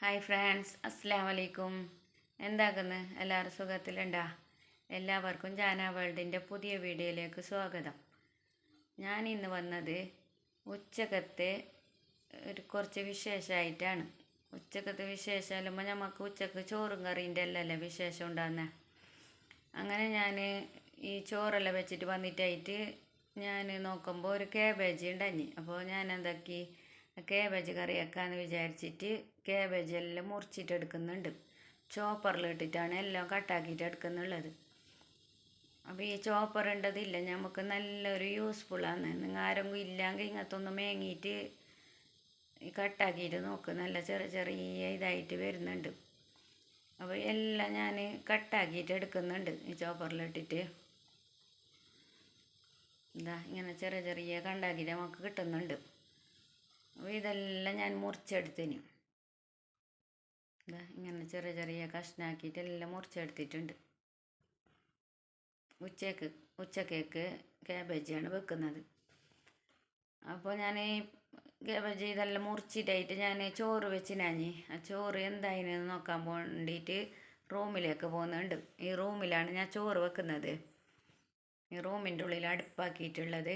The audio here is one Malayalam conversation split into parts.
ഹായ് ഫ്രണ്ട്സ് അസ്സാം വലൈക്കും എന്താക്കുന്നു? എല്ലാവരും സുഖത്തിലുണ്ടാ? എല്ലാവർക്കും ജാന വേൾഡിന്റെ പുതിയ വീഡിയോയിലേക്ക് സ്വാഗതം. ഞാൻ ഇന്ന് വന്നത് ഉച്ചക്കത്തെ ഒരു കുറച്ച് വിശേഷമായിട്ടാണ് ഉച്ചക്കത്തെ വിശേഷമാകുമ്പോൾ നമുക്ക് ഉച്ചയ്ക്ക് ചോറും കറീന്റെ എല്ലാം വിശേഷം ഉണ്ടാകുന്ന അങ്ങനെ ഞാൻ ഈ ചോറെല്ലാം വെച്ചിട്ട് വന്നിട്ടായിട്ട് ഞാൻ നോക്കുമ്പോൾ ഒരു കേബേജ് ഉണ്ടായി അപ്പോൾ ഞാൻ എന്താക്കി കേബേജ് കറി വെക്കാമെന്ന് വിചാരിച്ചിട്ട് കാബേജ് എല്ലാം മുറിച്ചിട്ട് എടുക്കുന്നുണ്ട്. ചോപ്പറിലിട്ടിട്ടാണ് എല്ലാം കട്ടാക്കിയിട്ട് എടുക്കുന്നുള്ളത്. അപ്പോൾ ഈ ചോപ്പർ ഉണ്ടതില്ല നമുക്ക് നല്ലൊരു യൂസ്ഫുള്ളാണ് നിങ്ങൾ ആരെങ്കിലും ഇല്ലെങ്കിൽ ഇങ്ങനത്തെ ഒന്ന് മേങ്ങിയിട്ട് കട്ടാക്കിയിട്ട് നോക്ക്. നല്ല ചെറിയ ചെറിയ ഇതായിട്ട് വരുന്നുണ്ട്. അപ്പോൾ എല്ലാം ഞാൻ കട്ടാക്കിയിട്ട് എടുക്കുന്നുണ്ട് ഈ ചോപ്പറിലിട്ടിട്ട് ഇതാ ഇങ്ങനെ ചെറിയ ചെറിയ കണ്ടാക്കിയിട്ട് നമുക്ക് കിട്ടുന്നുണ്ട്. അപ്പോൾ ഇതെല്ലാം ഞാൻ മുറിച്ചെടുത്തിന് ഇങ്ങനെ ചെറിയ ചെറിയ കഷ്ണാക്കിയിട്ട് എല്ലാം മുറിച്ചെടുത്തിട്ടുണ്ട്. ഉച്ചയ്ക്ക് ഉച്ചക്കേക്ക് ക്യാബേജാണ് വെക്കുന്നത്. അപ്പോൾ ഞാൻ ഈ കാബേജ് ഇതെല്ലാം മുറിച്ചിട്ടായിട്ട് ഞാൻ ചോറ് വെച്ചിനാഞ്ഞ്. ആ ചോറ് എന്തായിരുന്നു നോക്കാൻ വേണ്ടിയിട്ട് റൂമിലേക്ക് പോകുന്നുണ്ട്. ഈ റൂമിലാണ് ഞാൻ ചോറ് വെക്കുന്നത്. ഈ റൂമിന്റെ ഉള്ളിൽ അടുപ്പാക്കിയിട്ടുള്ളത്.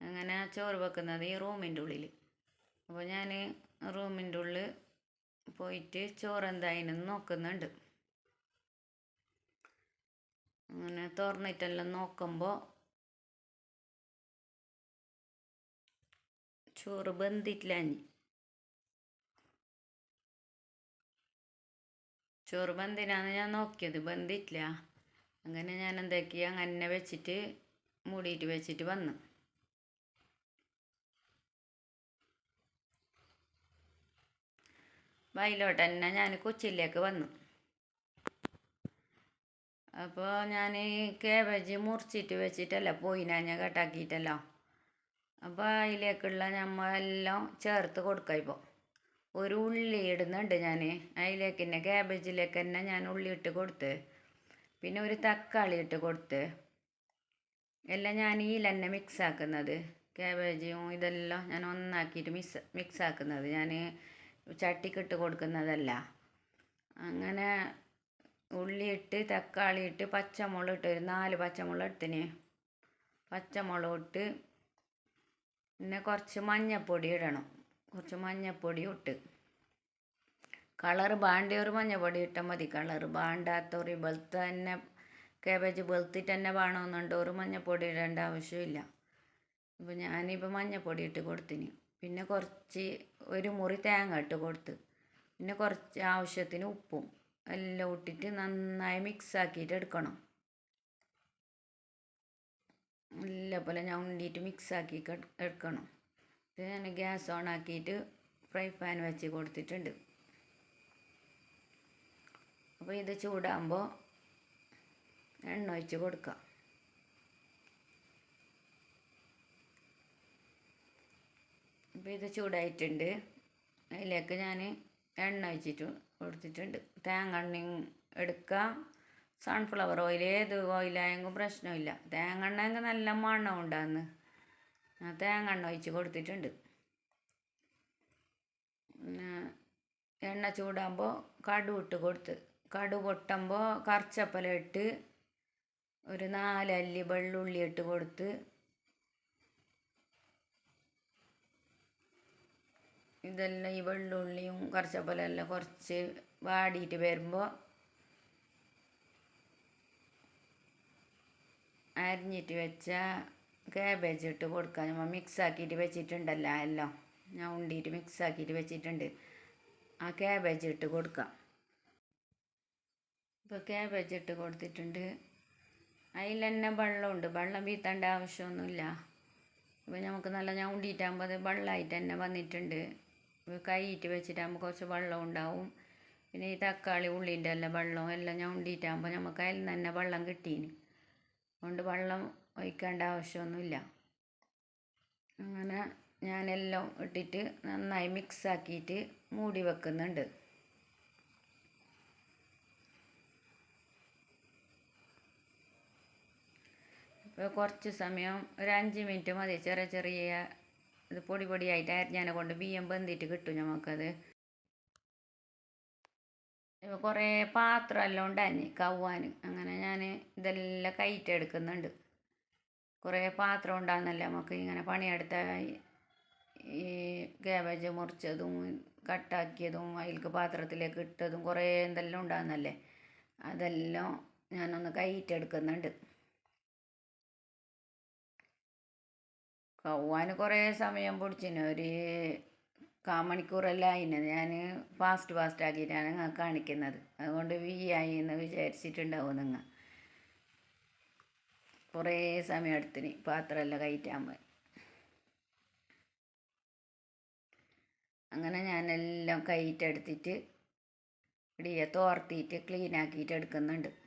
അങ്ങനെ ചോറ് വെക്കുന്നത് ഈ റൂമിന്റെ ഉള്ളിൽ. അപ്പോൾ ഞാൻ റൂമിന്റെ ഉള്ളിൽ പോയിട്ട് ചോറ് എന്തായിനെന്ന് നോക്കുന്നുണ്ട്. അങ്ങനെ തുറന്നിട്ടെല്ലാം നോക്കുമ്പോൾ ചോറ് ബന്ധിട്ടില്ല ചോറ് ബന്ധിനാന്ന് ഞാൻ നോക്കിയത്. ബന്ധിട്ടില്ല അങ്ങനെ ഞാൻ എന്താക്കി അങ്ങനെ വെച്ചിട്ട് മൂടിയിട്ട് വെച്ചിട്ട് വന്നു. വയലോട്ട് തന്നെ ഞാൻ കൊച്ചിയിലേക്ക് വന്നു. അപ്പോൾ ഞാൻ കേബേജ് മുറിച്ചിട്ട് വെച്ചിട്ടല്ല പോയി ഞാൻ കട്ടാക്കിയിട്ടല്ലോ. അപ്പോൾ അതിലേക്കുള്ള നമ്മ എല്ലാം ചേർത്ത് കൊടുക്കുക ഇപ്പോൾ ഒരു ഉള്ളി ഇടുന്നുണ്ട് ഞാൻ അതിലേക്ക് തന്നെ ക്യാബേജിലേക്ക് തന്നെ ഞാൻ ഉള്ളി ഇട്ട് കൊടുത്ത് പിന്നെ ഒരു തക്കാളി ഇട്ട് കൊടുത്ത്. എല്ലാം ഞാൻ ഈ തന്നെ മിക്സ് ആക്കുന്നത്. ക്യാബേജും ഇതെല്ലാം ഞാൻ ഒന്നാക്കിയിട്ട് മിക്സ് മിക്സ് ആക്കുന്നത്. ഞാൻ ചട്ടിക്കിട്ട് കൊടുക്കുന്നതല്ല. അങ്ങനെ ഉള്ളിയിട്ട് തക്കാളി ഇട്ട് പച്ചമുളക് ഇട്ട് ഒരു നാല് പച്ചമുളക് എടുത്തിന്. പച്ചമുളക് ഇട്ട് പിന്നെ കുറച്ച് മഞ്ഞപ്പൊടി ഇടണം. കുറച്ച് മഞ്ഞപ്പൊടി ഇട്ട്. കളറ് ബാണ്ടിയൊരു മഞ്ഞപ്പൊടി ഇട്ടാൽ മതി. കളറ് ബാണ്ടാത്തൊരു വെളുത്ത തന്നെ കാബേജ് വെളുത്തിട്ട് തന്നെ വേണമെന്നുണ്ട് ഒരു മഞ്ഞൾപ്പൊടി ഇടേണ്ട ആവശ്യമില്ല. അപ്പോൾ ഞാനിപ്പോൾ മഞ്ഞപ്പൊടി ഇട്ട് കൊടുത്തിന്. പിന്നെ കുറച്ച് ഒരു മുറി തേങ്ങ ഇട്ട് കൊടുത്ത്. പിന്നെ കുറച്ച് ആവശ്യത്തിന് ഉപ്പും എല്ലാം ഇട്ടിട്ട് നന്നായി മിക്സ് ആക്കിയിട്ട് എടുക്കണം. നല്ല പോലെ ഞാൻ ഉണ്ടിയിട്ട് മിക്സ് ആക്കി എടുക്കണം. ഇത് ഞാൻ ഗ്യാസ് ഓൺ ആക്കിയിട്ട് ഫ്രൈ പാൻ വെച്ച് കൊടുത്തിട്ടുണ്ട്. അപ്പോൾ ഇത് ചൂടാകുമ്പോൾ എണ്ണ ഒഴിച്ച് കൊടുക്കാം. അപ്പോൾ ഇത് ചൂടായിട്ടുണ്ട്. അതിലേക്ക് ഞാൻ എണ്ണ ഒഴിച്ചിട്ട് കൊടുത്തിട്ടുണ്ട്. തേങ്ങ എണ്ണ എടുക്കുക സൺഫ്ലവർ ഓയിൽ ഏത് ഓയിലായെങ്കിലും പ്രശ്നമില്ല. തേങ്ങ എണ്ണയെങ്കിൽ നല്ല മണം ഉണ്ടാകുന്നു ഞാൻ തേങ്ങ എണ്ണ ഒഴിച്ച് കൊടുത്തിട്ടുണ്ട്. എണ്ണ ചൂടാകുമ്പോൾ കടു ഇട്ട് കൊടുത്ത്. കടു പൊട്ടുമ്പോൾ കറച്ചപ്പല ഇട്ട് ഒരു നാലല്ലി വെള്ളുള്ളി ഇട്ട് കൊടുത്ത് ഇതെല്ലാം ഈ വെള്ളുള്ളിയും കറച്ചപ്പലെല്ലാം കുറച്ച് വാടിയിട്ട് വരുമ്പോൾ അരിഞ്ഞിട്ട് വെച്ച കാബേജ് ഇട്ട് കൊടുക്കാം നമ്മൾ മിക്സ് ആക്കിയിട്ട് വെച്ചിട്ടുണ്ടല്ലോ എല്ലാം. ഞാൻ ഉണ്ടിയിട്ട് മിക്സ് ആക്കിയിട്ട് വെച്ചിട്ടുണ്ട്. ആ കാബേജ് ഇട്ട് കൊടുക്കാം. ഇപ്പോൾ കാബേജ് ഇട്ട് കൊടുത്തിട്ടുണ്ട്. അതിൽ തന്നെ വെള്ളമുണ്ട്. വെള്ളം വീത്തേണ്ട ആവശ്യമൊന്നുമില്ല. ഇപ്പോൾ നമുക്ക് നല്ല ഞാൻ ഉണ്ടിയിട്ടാകുമ്പോൾ അത് വെള്ളമായിട്ട് തന്നെ വന്നിട്ടുണ്ട്. കൈയിട്ട് വെച്ചിട്ടാകുമ്പോൾ കുറച്ച് വെള്ളം ഉണ്ടാവും. പിന്നെ ഈ തക്കാളി ഉള്ളിന്റെ എല്ലാം വെള്ളം എല്ലാം ഞാൻ ഉണ്ടിയിട്ടാകുമ്പോൾ നമുക്ക് അതിൽ തന്നെ വെള്ളം കിട്ടീന്. അതുകൊണ്ട് വെള്ളം ഒഴിക്കേണ്ട ആവശ്യമൊന്നുമില്ല. അങ്ങനെ ഞാനെല്ലാം ഇട്ടിട്ട് നന്നായി മിക്സ് ആക്കിയിട്ട് മൂടി വെക്കുന്നുണ്ട്. ഇപ്പോൾ കുറച്ച് സമയം ഒരു അഞ്ച് മിനിറ്റ് മതി. ചെറിയ ചെറിയ ഇത് പൊടി പൊടിയായിട്ട് അരിഞ്ഞാനെ കൊണ്ട് ബിയ്യം ബന്ധിട്ട് കിട്ടും നമുക്കത് കുറേ പാത്രമെല്ലാം ഉണ്ടായി കവ്വാൻ അങ്ങനെ ഞാൻ ഇതെല്ലാം കയറ്റെടുക്കുന്നുണ്ട് കുറേ പാത്രം ഉണ്ടാകുന്നല്ലേ നമുക്ക് ഇങ്ങനെ പണിയെടുത്ത ഈ കാബേജ് മുറിച്ചതും കട്ടാക്കിയതും അതിൽക്ക് പാത്രത്തിലേക്ക് ഇട്ടതും കുറേ എന്തെല്ലാം ഉണ്ടാകുന്നല്ലേ അതെല്ലാം ഞാനൊന്ന് കയറ്റെടുക്കുന്നുണ്ട് കవ్വാൻ കുറേ സമയം പിടിച്ചിന്. ഒരു കാമണിക്കൂറെല്ലാം അതിന് ഞാൻ ഫാസ്റ്റ് ഫാസ്റ്റ് ആക്കിയിട്ടാണ് നിങ്ങൾ കാണിക്കുന്നത്. അതുകൊണ്ട് വി ആയി എന്ന് വിചാരിച്ചിട്ടുണ്ടാവും നിങ്ങൾ കുറേ സമയം എടുത്തിന്. പാത്രമെല്ലാം കയറ്റാൻ പോയി. അങ്ങനെ ഞാനെല്ലാം കയറ്റെടുത്തിട്ട് ഇടിയെ തോർത്തിയിട്ട് ക്ലീൻ ആക്കിയിട്ട് എടുക്കുന്നുണ്ട്.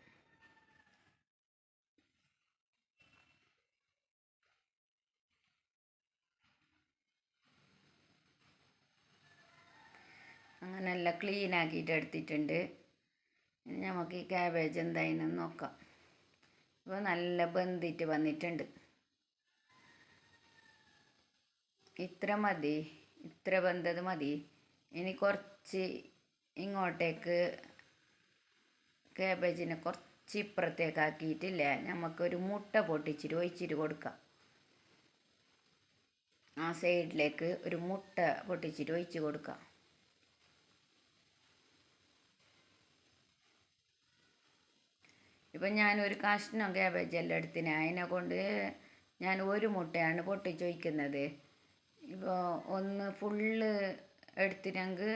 എല്ലാം ക്ലീൻ ആക്കിയിട്ട് എടുത്തിട്ടുണ്ട്. ഇനി നമുക്ക് ഈ ക്യാബേജ് എന്തായാലും നോക്കാം. ഇപ്പോൾ നല്ല ബന്ധിട്ട് വന്നിട്ടുണ്ട്. ഇത്ര മതി. ഇത്ര ബന്ധത് മതി. ഇനി കുറച്ച് ഇങ്ങോട്ടേക്ക് ക്യാബേജിനെ കുറച്ച് ഇപ്പുറത്തേക്ക് ആക്കിയിട്ടില്ലേ? നമുക്കൊരു മുട്ട പൊട്ടിച്ചിട്ട് ഒഴിച്ചിട്ട് കൊടുക്കാം. ആ സൈഡിലേക്ക് ഒരു മുട്ട പൊട്ടിച്ചിട്ട് ഒഴിച്ച് കൊടുക്കാം. ഇപ്പം ഞാനൊരു കഷ്ണം ക്യാബേജ് എല്ലാം എടുത്തിന്. അതിനെ കൊണ്ട് ഞാൻ ഒരു മുട്ടയാണ് പൊട്ടിച്ച് വയ്ക്കുന്നത് ഇപ്പോൾ ഒന്ന് ഫുള്ള് എടുത്തിട്ടെങ്കിൽ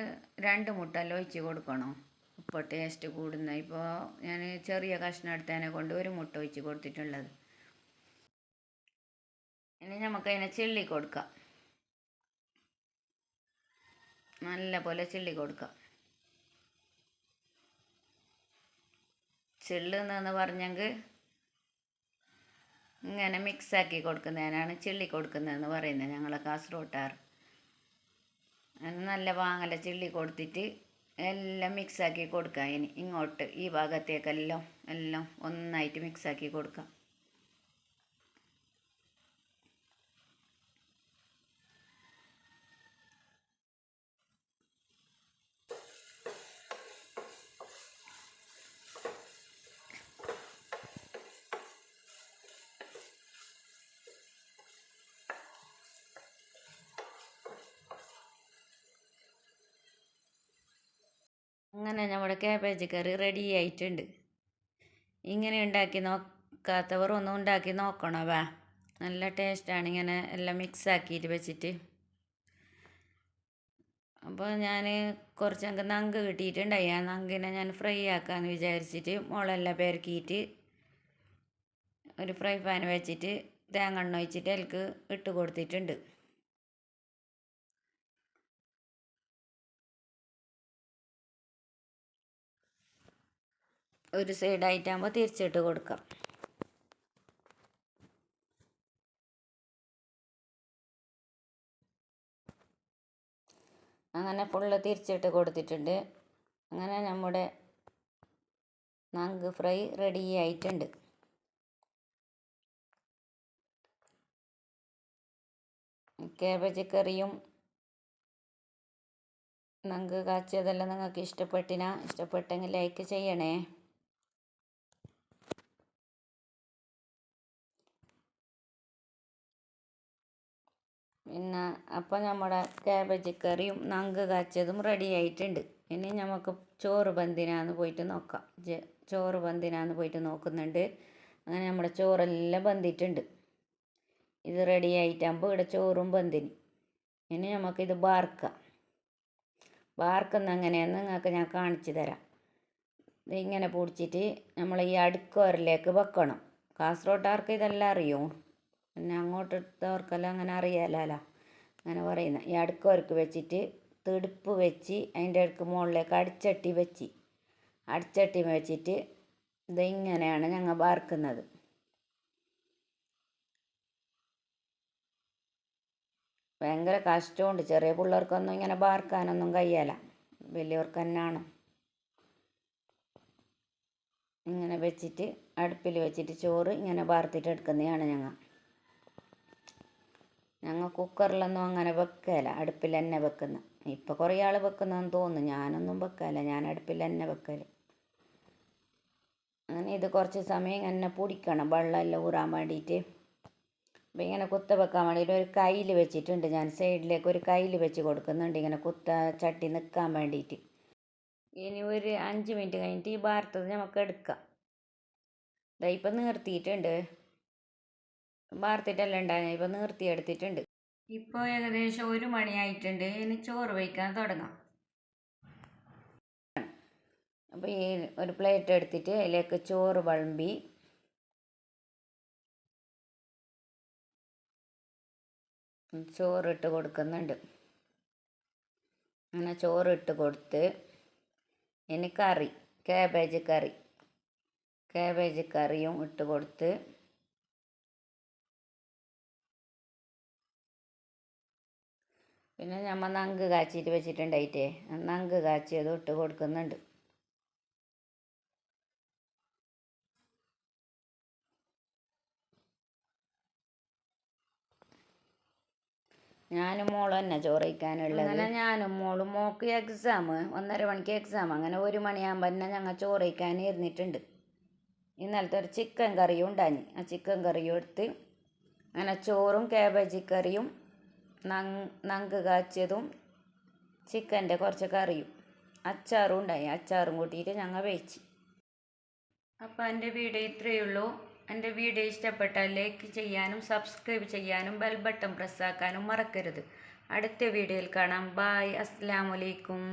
രണ്ട് മുട്ട എല്ലാം ഒഴിച്ച് കൊടുക്കണം. ഇപ്പോൾ ടേസ്റ്റ് കൂടുന്ന. ഇപ്പോൾ ഞാൻ ചെറിയ കഷ്ണം എടുത്തതിനെ കൊണ്ട് ഒരു മുട്ട ഒഴിച്ച് കൊടുത്തിട്ടുള്ളത്. ഇനി നമുക്ക് അതിനെ ചിള്ളി കൊടുക്കാം. നല്ല പോലെ ചിള്ളി കൊടുക്കാം. ചിള്ളുന്നെന്ന് പറഞ്ഞെങ്കിൽ ഇങ്ങനെ മിക്സാക്കി കൊടുക്കുന്നതിനാണ് ചിള്ളി കൊടുക്കുന്നതെന്ന് പറയുന്നത് ഞങ്ങളെ കാസർഗോട്ടാർ. നല്ല വാങ്ങല ചിള്ളി കൊടുത്തിട്ട് എല്ലാം മിക്സാക്കി കൊടുക്കാം. ഇനി ഇങ്ങോട്ട് ഈ ഭാഗത്തേക്കെല്ലാം എല്ലാം ഒന്നായിട്ട് മിക്സാക്കി കൊടുക്കാം. അങ്ങനെ നമ്മുടെ ക്യാബേജ് കറി റെഡി ആയിട്ടുണ്ട്. ഇങ്ങനെ ഉണ്ടാക്കി നോക്കാത്തവർ ഒന്നും ഉണ്ടാക്കി നോക്കണം വാ. നല്ല ടേസ്റ്റാണ് ഇങ്ങനെ എല്ലാം മിക്സ് ആക്കിയിട്ട് വെച്ചിട്ട്. അപ്പോൾ ഞാൻ കുറച്ച് അങ്ങ് നങ്ക് കിട്ടിയിട്ടുണ്ടായി. ആ നങ്കിനെ ഞാൻ ഫ്രൈ ആക്കാമെന്ന് വിചാരിച്ചിട്ട് മുളെല്ലാം പെരക്കിയിട്ട് ഒരു ഫ്രൈ പാൻ വെച്ചിട്ട് തേങ്ങ എണ്ണ ഒഴിച്ചിട്ട് അതിലേക്ക് ഇട്ട് കൊടുത്തിട്ടുണ്ട്. ഒരു സൈഡായിട്ടാകുമ്പോൾ തിരിച്ചിട്ട് കൊടുക്കാം. അങ്ങനെ ഫുള്ള് തിരിച്ചിട്ട് കൊടുത്തിട്ടുണ്ട്. അങ്ങനെ നമ്മുടെ നങ്ക് ഫ്രൈ റെഡി ആയിട്ടുണ്ട്. കാബേജ് കറിയും നങ്ക് കാച്ചിയതെല്ലാം നിങ്ങൾക്ക് ഇഷ്ടപ്പെട്ടിനാ? ഇഷ്ടപ്പെട്ടെങ്കിൽ ലൈക്ക് ചെയ്യണേ. പിന്നെ അപ്പം നമ്മുടെ കാബേജ് കറിയും നങ്ക് കാച്ചതും റെഡി ആയിട്ടുണ്ട്. ഇനി നമുക്ക് ചോറ് പന്തിനാന്ന് പോയിട്ട് നോക്കാം. ചോറ് പന്തിനാന്ന് പോയിട്ട് നോക്കുന്നുണ്ട്. അങ്ങനെ നമ്മുടെ ചോറെല്ലാം പന്തിയിട്ടുണ്ട്. ഇത് റെഡി ആയിട്ടാകുമ്പോൾ ഇവിടെ ചോറും പന്തിന്. ഇനി നമുക്കിത് ബാർക്കാം വാർക്കുന്ന എങ്ങനെയാണെന്ന് നിങ്ങൾക്ക് ഞാൻ കാണിച്ചു തരാം. ഇതിങ്ങനെ പൊടിച്ചിട്ട് നമ്മൾ ഈ അടുക്കോരിലേക്ക് വെക്കണം. കാസർഗോട്ടാർക്ക് ഇതെല്ലാം അറിയും? പിന്നെ അങ്ങോട്ടെടുത്തവർക്കെല്ലാം അങ്ങനെ അറിയാലോ അങ്ങനെ പറയുന്നത് ഈ അടുക്കവർക്ക് വെച്ചിട്ട് തെടുപ്പ് വെച്ച് അതിന്റെ അടുക്ക് മുകളിലേക്ക് അടിച്ചട്ടി വെച്ച്. അടിച്ചട്ടി വെച്ചിട്ട് ഇതിങ്ങനെയാണ് ഞങ്ങൾ വാർക്കുന്നത് ഭയങ്കര കഷ്ടമുണ്ട്. ചെറിയ പിള്ളേർക്കൊന്നും ഇങ്ങനെ വാർക്കാനൊന്നും കഴിയല. വലിയവർക്ക് തന്നെയാണ് ഇങ്ങനെ വെച്ചിട്ട് അടുപ്പിൽ വെച്ചിട്ട് ചോറ് ഇങ്ങനെ വാർത്തിട്ട് എടുക്കുന്നതാണ് ഞങ്ങൾ ഞങ്ങൾ കുക്കറിലൊന്നും അങ്ങനെ വെക്കുകയില്ല അടുപ്പിൽ തന്നെ വെക്കുന്നത് ഇപ്പോൾ കുറേ ആൾ വെക്കുന്നതെന്ന് തോന്നുന്നു. ഞാനൊന്നും വെക്കല ഞാൻ അടുപ്പിൽ തന്നെ വെക്കൽ അങ്ങനെ ഇത് കുറച്ച് സമയം ഇങ്ങനെ പൊടിക്കണം വെള്ളമെല്ലാം ഊറാൻ വേണ്ടിയിട്ട് അപ്പം ഇങ്ങനെ കുത്ത വെക്കാൻ വേണ്ടിയിട്ട് ഒരു കയ്യിൽ വെച്ചിട്ടുണ്ട്. ഞാൻ സൈഡിലേക്ക് ഒരു കയ്യിൽ വെച്ച് കൊടുക്കുന്നുണ്ട് ഇങ്ങനെ കുത്ത ചട്ടി നിൽക്കാൻ വേണ്ടിയിട്ട് ഇനി ഒരു അഞ്ച് മിനിറ്റ് കഴിഞ്ഞിട്ട് ഈ ഭാരത്തത് നമുക്ക് എടുക്കാം. ദാ ഇപ്പം നിർത്തിയിട്ടുണ്ട്. വാർത്തിട്ടെല്ലാം ഉണ്ടായിരുന്നു? ഇപ്പോൾ നിർത്തി എടുത്തിട്ടുണ്ട് ഇപ്പോൾ ഏകദേശം ഒരു മണിയായിട്ടുണ്ട്. ഇനി ചോറ് വയ്ക്കാൻ തുടങ്ങാം. അപ്പോൾ ഈ ഒരു പ്ലേറ്റ് എടുത്തിട്ട് അതിലേക്ക് ചോറ് വിളമ്പി. ചോറിട്ട് കൊടുക്കുന്നുണ്ട്. അങ്ങനെ ചോറിട്ട് കൊടുത്ത് ഇനി കറി കാബേജ് കറി. കാബേജ് കറിയും ഇട്ട് കൊടുത്ത് പിന്നെ നമ്മൾ നങ്ക് കാച്ചിട്ട് വെച്ചിട്ടുണ്ടായിട്ടേ നങ്ക് കാച്ചിയതും ഇട്ട് കൊടുക്കുന്നുണ്ട്. ഞാനും മോളും തന്നെ ചോറ് വയ്ക്കാനുള്ളത് അങ്ങനെ ഞാനും മോളും മോക്ക് എക്സാം ഒന്നര മണിക്ക് എക്സാം അങ്ങനെ ഒരു മണിയാകുമ്പോൾ തന്നെ ഞങ്ങൾ ചോറ് വയ്ക്കാൻ ഇരുന്നിട്ടുണ്ട്. ഇന്നലത്തെ ഒരു ചിക്കൻ കറിയും ഉണ്ടാഞ്ഞ് ആ ചിക്കൻ കറിയും എടുത്ത് അങ്ങനെ ചോറും കാബേജ് കറിയും നങ്ക് കാച്ചിയതും ചിക്കന്റെ കുറച്ച് കറിയും. അച്ചാറും ഉണ്ടായി. അച്ചാറും കൂട്ടിയിട്ട് ഞങ്ങൾ വേച്ച് അപ്പോൾ എന്റെ വീഡിയോ ഇത്രയേ ഉള്ളൂ. എന്റെ വീഡിയോ ഇഷ്ടപ്പെട്ടാൽ ലൈക്ക് ചെയ്യാനും സബ്സ്ക്രൈബ് ചെയ്യാനും ബെൽ ബട്ടൺ പ്രസ്സാക്കാനും മറക്കരുത്. അടുത്ത വീഡിയോയിൽ കാണാം. ബായ്. അസ്സാം വലൈക്കും